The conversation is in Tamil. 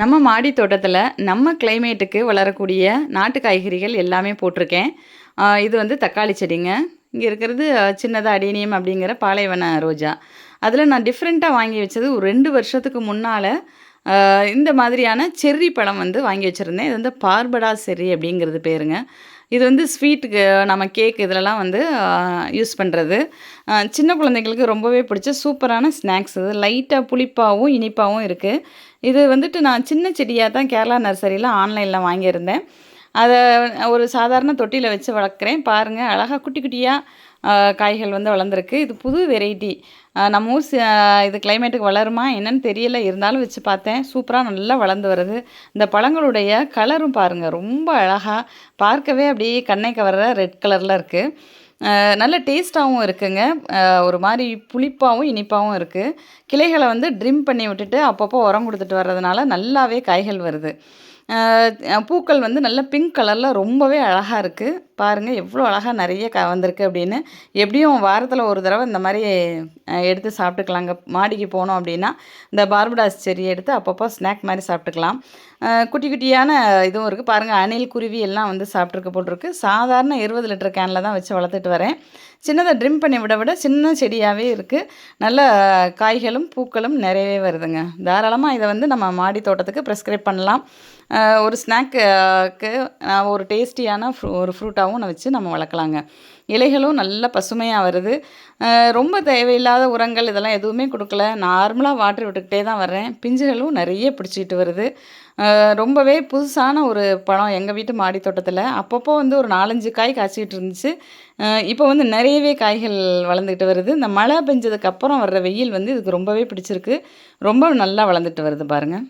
நம்ம மாடி தோட்டத்தில் நம்ம கிளைமேட்டுக்கு வளரக்கூடிய நாட்டு காய்கறிகள் எல்லாமே போட்டிருக்கேன். இது வந்து தக்காளி செடிங்க. இங்கே இருக்கிறது சின்னதாக அடேனியம் அப்படிங்கிற பாலைவன ரோஜா. அதில் நான் டிஃப்ரெண்ட்டாக வாங்கி வச்சது ஒரு ரெண்டு வருஷத்துக்கு முன்னால் இந்த மாதிரியான செர்ரி பழம் வந்து வாங்கி வச்சுருந்தேன். இது வந்து பார்படா செர்ரி அப்படிங்கிறது பேருங்க. இது வந்து ஸ்வீட்டுக்கு நம்ம கேக் இதிலலாம் வந்து யூஸ் பண்ணுறது சின்ன குழந்தைங்களுக்கு ரொம்பவே பிடிச்ச சூப்பரான ஸ்நாக்ஸ் இது. லைட்டாக புளிப்பாகவும் இனிப்பாகவும் இருக்குது இது வந்துட்டு நான் சின்ன செடியாக தான் கேரளா நர்சரியில் ஆன்லைனில் வாங்கியிருந்தேன். அதை ஒரு சாதாரண தொட்டியில் வச்சு வளர்க்குறேன். பாருங்கள் அழகாக குட்டி குட்டியாக காய்கள் வந்து வளர்ந்துருக்கு. இது புது வெரைட்டி நம்ம ஊர் இது கிளைமேட்டுக்கு வளருமா என்னன்னு தெரியல. இருந்தாலும் வச்சு பார்த்தேன். சூப்பராக நல்லா வளர்ந்து வருது. இந்த பழங்களுடைய கலரும் பாருங்கள் ரொம்ப அழகாக பார்க்கவே அப்படியே கண்ணை கவர்ற ரெட் கலரில் இருக்குது நல்ல டேஸ்ட்டாகவும் இருக்குங்க. ஒரு மாதிரி புளிப்பாகவும் இனிப்பாகவும் இருக்குது கிளைகளை வந்து ட்ரிம் பண்ணி விட்டுட்டு அப்பப்போ உரம் கொடுத்துட்டு வர்றதுனால நல்லாவே காய்கள் வருது. பூக்கள் வந்து நல்ல பிங்க் கலரில் ரொம்பவே அழகாக இருக்குது பாருங்கள் எவ்வளோ அழகாக நிறைய க வந்திருக்கு அப்படின்னு. எப்படியும் வாரத்தில் ஒரு தடவை இந்த மாதிரி எடுத்து சாப்பிட்டுக்கலாங்க. மாடிக்கு போனோம் அப்படின்னா இந்த பார்படாஸ் செடி எடுத்து அப்பப்போ ஸ்நாக் மாதிரி சாப்பிட்டுக்கலாம். குட்டி குட்டியான இதுவும் இருக்குது பாருங்கள் அணில் குருவி எல்லாம் வந்து சாப்பிட்ருக்க போட்டிருக்கு. சாதாரண இருபது லிட்டர் கேனில் தான் வச்சு வளர்த்துட்டு வரேன். சின்னதாக ட்ரிம் பண்ணி விட விட சின்ன செடியாகவே இருக்குது நல்ல காய்களும் பூக்களும் நிறையவே வருதுங்க. தாராளமாக இதை வந்து நம்ம மாடி தோட்டத்துக்கு ப்ரெஸ்கிரைப் பண்ணலாம். ஒரு ஸ்நாக்கு ஒரு டேஸ்டியான ஃப்ரூ ஒரு ஃப்ரூட்டாகவும் நான் வச்சு நம்ம வளர்க்கலாங்க. இலைகளும் நல்ல பசுமையாக வருது. ரொம்ப தேவையில்லாத உரங்கள் இதெல்லாம் எதுவுமே கொடுக்கல. நார்மலாக வாட்டர் விட்டுக்கிட்டே தான் வர்றேன். பிஞ்சுகளும் நிறைய பிடிச்சிக்கிட்டு வருது. ரொம்பவே புதுசான ஒரு பழம் எங்கள் வீட்டு மாடி தோட்டத்தில். அப்பப்போ வந்து ஒரு நாலஞ்சு காய் காய்ச்சிக்கிட்டு இருந்துச்சு. இப்போ வந்து நிறையவே காய்கள் வளர்ந்துக்கிட்டு வருது. இந்த மழை பெஞ்சதுக்கப்புறம் வர்ற வெயில் வந்து இதுக்கு ரொம்பவே பிடிச்சிருக்கு. ரொம்ப நல்லா வளர்ந்துட்டு வருது பாருங்கள்